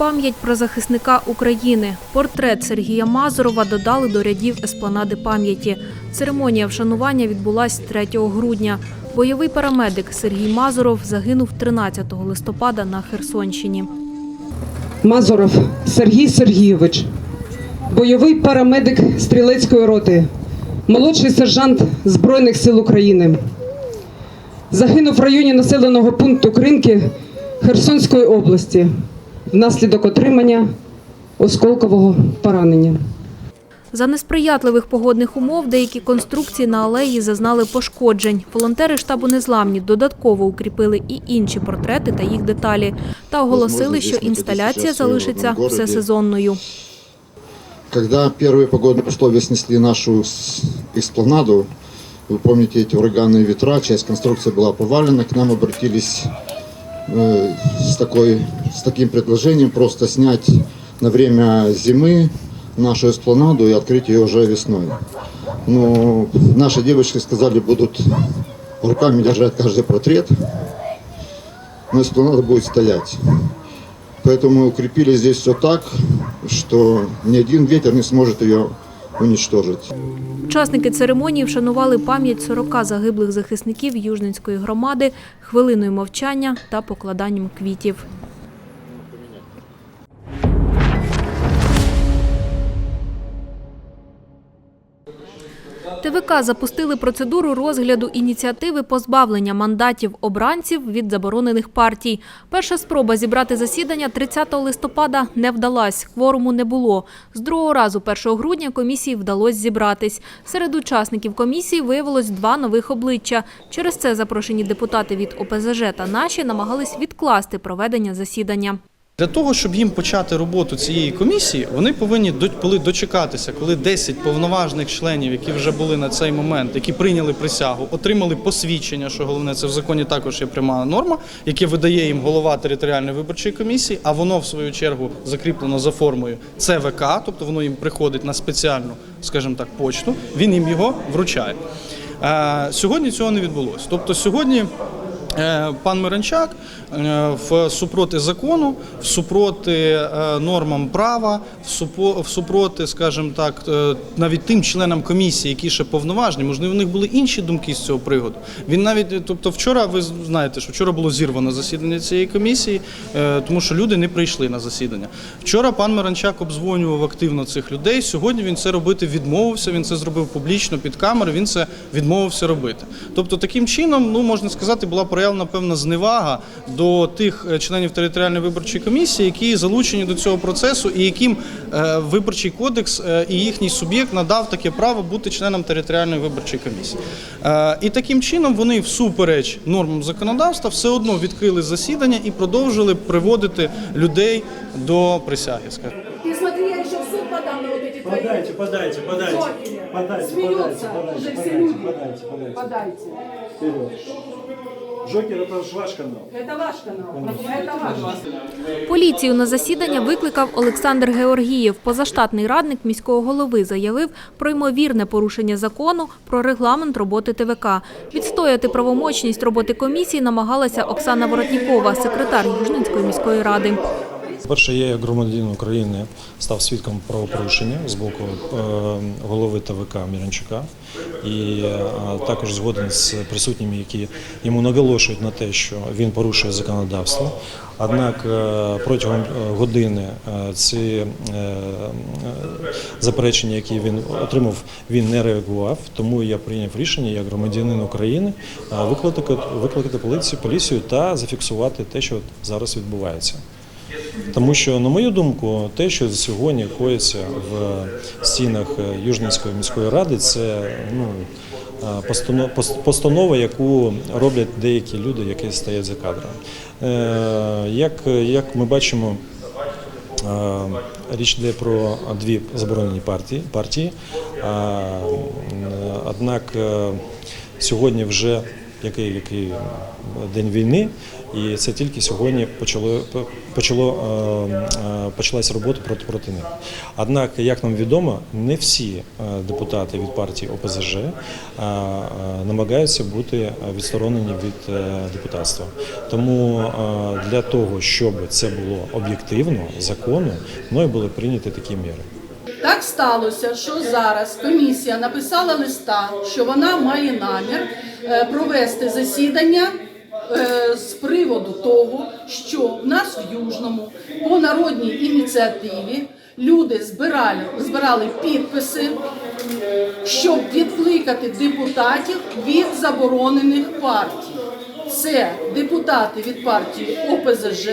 Пам'ять про захисника України. Портрет Сергія Мазурова додали до рядів еспланади пам'яті. Церемонія вшанування відбулась 3 грудня. Бойовий парамедик Сергій Мазуров загинув 13 листопада на Херсонщині. Мазуров Сергій Сергійович, бойовий парамедик стрілецької роти, молодший сержант Збройних сил України. Загинув в районі населеного пункту Кринки Херсонської області внаслідок отримання осколкового поранення. За несприятливих погодних умов деякі конструкції на алеї зазнали пошкоджень. Волонтери штабу Незламні додатково укріпили і інші портрети та їх деталі та оголосили, що інсталяція залишиться всесезонною. Когда первые погодные условия снесли нашу с- эспланаду, вы помните эти ураганные ветра, часть конструкции была повалена, к нам обратились э, с, такой, с таким предложением просто снять на время зимы нашу эспланаду и открыть ее уже весной. Но наши девочки сказали, будут руками держать каждый портрет, но эспланада будет стоять. Поэтому укрепили здесь все так, что ни один ветер не сможет ее уничтожить. Учасники церемонії вшанували пам'ять 40 загиблих захисників Южненської громади хвилиною мовчання та покладанням квітів. ТВК запустили процедуру розгляду ініціативи позбавлення мандатів обранців від заборонених партій. Перша спроба зібрати засідання 30 листопада не вдалась. Кворуму не було. З другого разу 1 грудня комісії вдалося зібратись. Серед учасників комісії виявилось два нових обличчя. Через це запрошені депутати від ОПЗЖ та наші намагались відкласти проведення засідання. Для того, щоб їм почати роботу цієї комісії, вони повинні до- дочекатися, коли 10 повноважних членів, які вже були на цей момент, які прийняли присягу, отримали посвідчення, що головне, це в законі також є пряма норма, яке видає їм голова територіальної виборчої комісії, а воно в свою чергу закріплено за формою ЦВК, тобто воно їм приходить на спеціальну, скажімо так, почту. Він їм його вручає. Е, Сьогодні цього не відбулося. Тобто сьогодні. Е, Пан Миранчак е, в супроти закону, в супроти е, нормам права, в супроти, скажімо так, навіть тим членам комісії, які ще повноважні, можливо, у них були інші думки з цього приводу. Він навіть, тобто, вчора ви знаєте, що вчора було зірвано засідання цієї комісії, тому що люди не прийшли на засідання. Вчора пан Миранчак обдзвонював активно цих людей. Сьогодні він це робити відмовився. Він це зробив публічно під камери. Він це відмовився робити. Тобто, таким чином, ну можна сказати, була проявлена певна зневага до тих е, членів територіальної виборчої комісії, які залучені до цього процесу, і яким е, виборчий кодекс е, і їхній суб'єкт надав таке право бути членом територіальної виборчої комісії. І таким чином вони, всупереч нормам законодавства, все одно відкрили засідання і продовжили приводити людей до присяги. Подайте, подайте, подайте. Подайте, подайте, подайте, подайте, подайте. Подайте. Вперед. Джокер это же ваш канал. Это ваш канал. Это ваш. Поліцію на засідання викликав Олександр Георгієв. Позаштатний радник міського голови заявив про ймовірне порушення закону про регламент роботи ТВК. Відстояти правомочність роботи комісії намагалася Оксана Воротнікова, секретар Южненської міської ради. Перше, я як громадянин України став свідком правопорушення з боку е, голови ТВК Міранчука і е, також згоден з присутніми, які йому наголошують на те, що він порушує законодавство. Однак е, протягом години ці заперечення, які він отримав, він не реагував. Тому я прийняв рішення як громадянин України викликати поліцію, поліцію та зафіксувати те, що зараз відбувається. Тому що, на мою думку, те, що сьогодні коїться в стінах е, Южненської міської ради, це ну, е, постанов- пос- постанова, яку роблять деякі люди, які стоять за кадром. Е, Як, як ми бачимо, річ йде про дві заборонені партії. партії. Однак сьогодні вже який, який день війни, і це тільки сьогодні почало, почало, е, е, почалась робота проти, проти них. Однак, як нам відомо, не всі е, депутати від партії ОПЗЖ намагаються бути відсторонені від депутатства. Тому для того, щоб це було об'єктивно, законно, мною були прийняті такі міри. Так сталося, що зараз комісія написала листа, що вона має намір е, провести засідання е, з приводу того, що в нас в Южному по народній ініціативі люди збирали, збирали підписи, щоб відкликати депутатів від заборонених партій. Це депутати від партії ОПЗЖ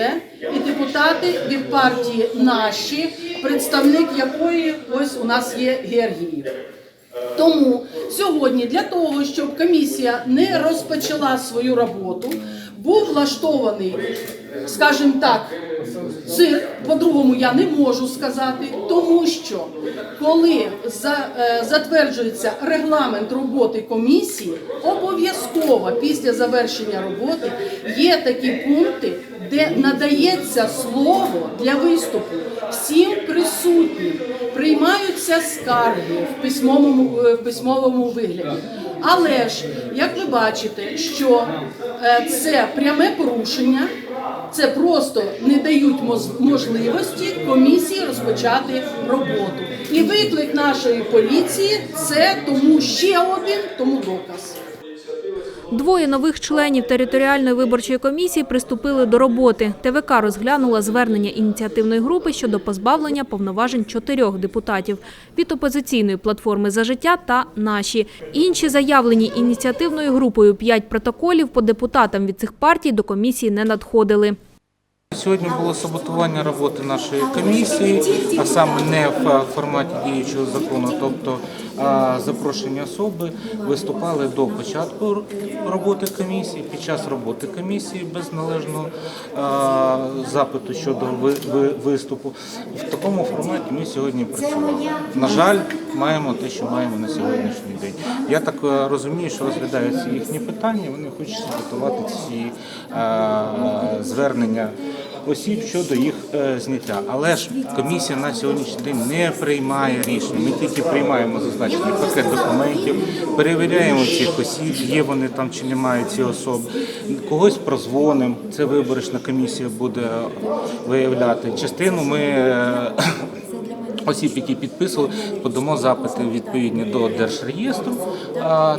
і депутати від партії Наші, представник якої ось у нас є Георгіїв. Тому сьогодні для того, щоб комісія не розпочала свою роботу, був влаштований, скажімо так, цирк, по-другому я не можу сказати, тому що коли е, затверджується регламент роботи комісії, обов'язково після завершення роботи є такі пункти, де надається слово для виступу всім присутнім, приймаються скарги в письмовому, е, в письмовому вигляді. Але ж, як ви бачите, що е, це пряме порушення, це просто не дають можливості комісії розпочати роботу. І виклик нашої поліції це тому ще один тому доказ. Двоє нових членів територіальної виборчої комісії приступили до роботи. ТВК розглянула звернення ініціативної групи щодо позбавлення повноважень чотирьох депутатів від опозиційної платформи за життя та наші. Інші заявлені ініціативною групою п'ять протоколів по депутатам від цих партій до комісії не надходили. Сьогодні було саботування роботи нашої комісії, а саме не в форматі діючого закону, тобто а, запрошені особи виступали до початку роботи комісії, під час роботи комісії без належного запиту щодо ви- ви- виступу. В такому форматі ми сьогодні працювали. На жаль, маємо те, що маємо на сьогоднішній день. Я так е, розумію, що розглядаються їхні питання. Вони хочуть готувати ці е, звернення осіб щодо їх е, зняття. Але ж комісія на сьогоднішній день не приймає рішення. Ми тільки приймаємо зазначений пакет документів, перевіряємо цих осіб, є вони там чи немає ці особи. Когось прозвонимо. Це виборочна комісія буде виявляти. Частину ми. Осіб, які підписували, подамо запити відповідні до Держреєстру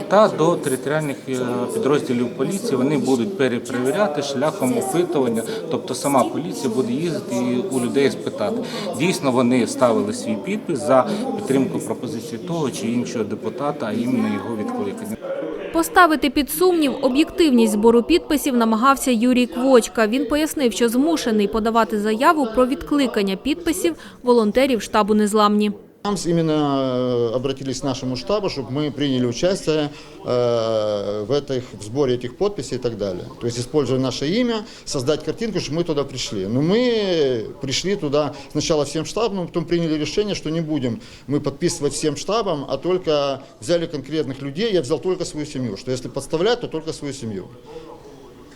та до територіальних е, підрозділів поліції. Вони будуть перепровіряти шляхом опитування, тобто сама поліція буде їздити і у людей спитати. Дійсно, вони ставили свій підпис за підтримку пропозиції того чи іншого депутата, а іменно його відкликання. Поставити під сумнів об'єктивність збору підписів намагався Юрій Квочка. Він пояснив, що змушений подавати заяву про відкликання підписів волонтерів штабу «Незламні». Нам именно э, обратились к нашему штабу, чтобы мы приняли участие э, в, этих, в сборе этих подписей и так далее. То есть, используя наше имя, создать картинку, что мы туда пришли. Но мы пришли туда сначала всем штабом, потом приняли решение, что не будем мы подписывать всем штабам, а только взяли конкретных людей. Я взял только свою семью, что если подставлять, то только свою семью.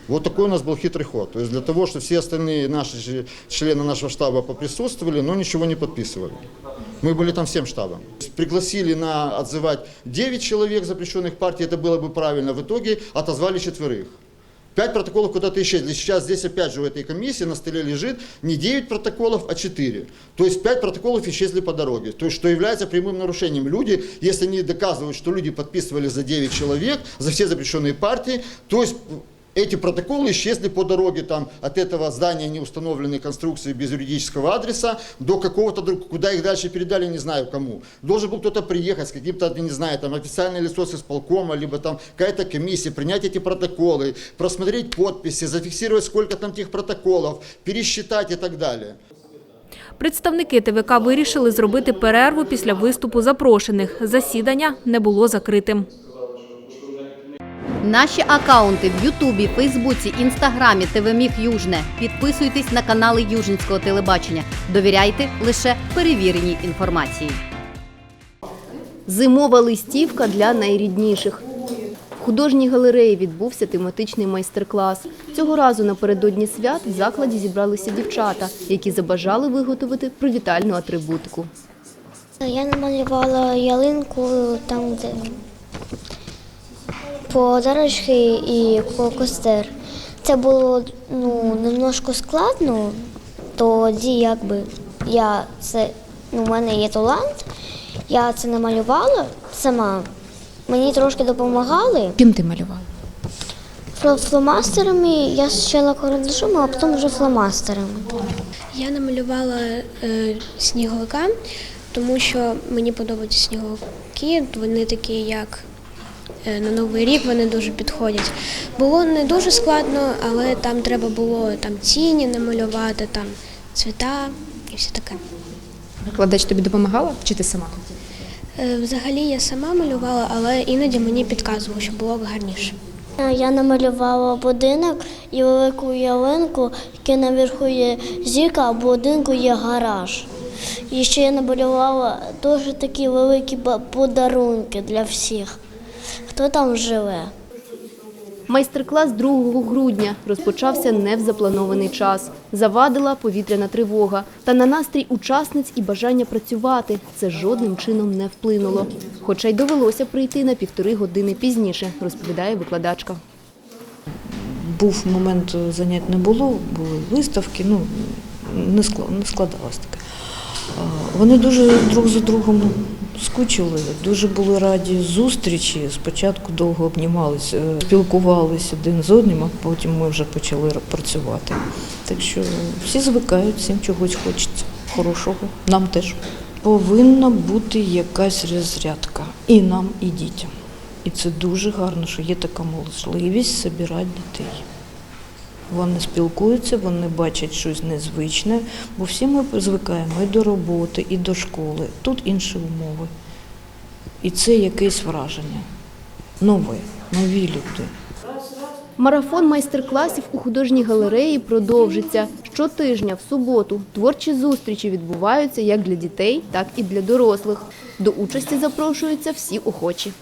Вот такой у нас был хитрый ход. То есть для того, чтобы все остальные наши члены нашего штаба поприсутствовали, но ничего не подписывали. Мы были там всем штабом. Пригласили на отзывать 9 человек запрещенных партий, это было бы правильно. В итоге отозвали четверых. Пять протоколов куда-то исчезли. Сейчас здесь опять же в этой комиссии на столе лежит не 9 протоколов, а 4. То есть 5 протоколов исчезли по дороге. То есть что является прямым нарушением. Люди, если они доказывают, что люди подписывали за 9 человек, за все запрещенные партии, то есть эти протоколы исчезли по дороге там, от этого здания неустановленной конструкции без юридического адреса до какого-то, друг- куда их дальше передали, не знаю кому. Должен был кто-то приехать с каким-то, я не знаю, там официальное лицо с исполкома, либо там какая-то комиссия, принять эти протоколы, просмотреть подписи, зафиксировать сколько там тех протоколов, пересчитать и так далее. Представники ТВК вирішили зробити перерву після виступу запрошених. Засідання не було закритим. Наші акаунти в Ютубі, Фейсбуці, Інстаграмі, ТВ Міг Южне. Підписуйтесь на канали Южницького телебачення. Довіряйте лише перевіреній інформації. Зимова листівка для найрідніших. В художній галереї відбувся тематичний майстер-клас. Цього разу напередодні свят в закладі зібралися дівчата, які забажали виготовити привітальну атрибутику. Я намалювала ялинку там, де подарочки і костер. Це було ну, немножко складно, тоді якби я це, ну, у мене є талант, я це намалювала сама. Мені трошки допомагали. Ким ти малювала? Фломастерами я спочатку карандашом, а потім вже фломастерами. Я намалювала е, сніговика, тому що мені подобаються сніговики. Вони такі, як на Новий рік, вони дуже підходять. Було не дуже складно, але там треба було там тіні намалювати, там цвіта і все таке. Викладач тобі допомагала чи ти сама? Е, взагалі я сама малювала, але іноді мені підказували, щоб було гарніше. Я намалювала будинок і велику ялинку, яке наверху є зірка, а будинку є гараж. І ще я намалювала дуже такі великі подарунки для всіх, хто там живе. Майстер-клас 2 грудня розпочався не в запланований час. Завадила повітряна тривога. Та на настрій учасниць і бажання працювати це жодним чином не вплинуло. Хоча й довелося прийти на півтори години пізніше, розповідає викладачка. був момент е, занять не було, були виставки, ну не складалось таке. Вони дуже друг за другом скучили, дуже були раді зустрічі. Спочатку довго обнімалися, е, спілкувалися один з одним, а потім ми вже почали працювати. Так що всі звикають, всім чогось хочеться хорошого. Нам теж. Повинна бути якась розрядка і нам, і дітям. І це дуже гарно, що є така можливість збирати дітей. Вони спілкуються, вони бачать щось незвичне, бо всі ми звикаємо і до роботи, і до школи. Тут інші умови. І це якесь враження. Нове, нові люди. Марафон майстер-класів у художній галереї продовжиться. Щотижня в суботу творчі зустрічі відбуваються як для дітей, так і для дорослих. До участі запрошуються всі охочі.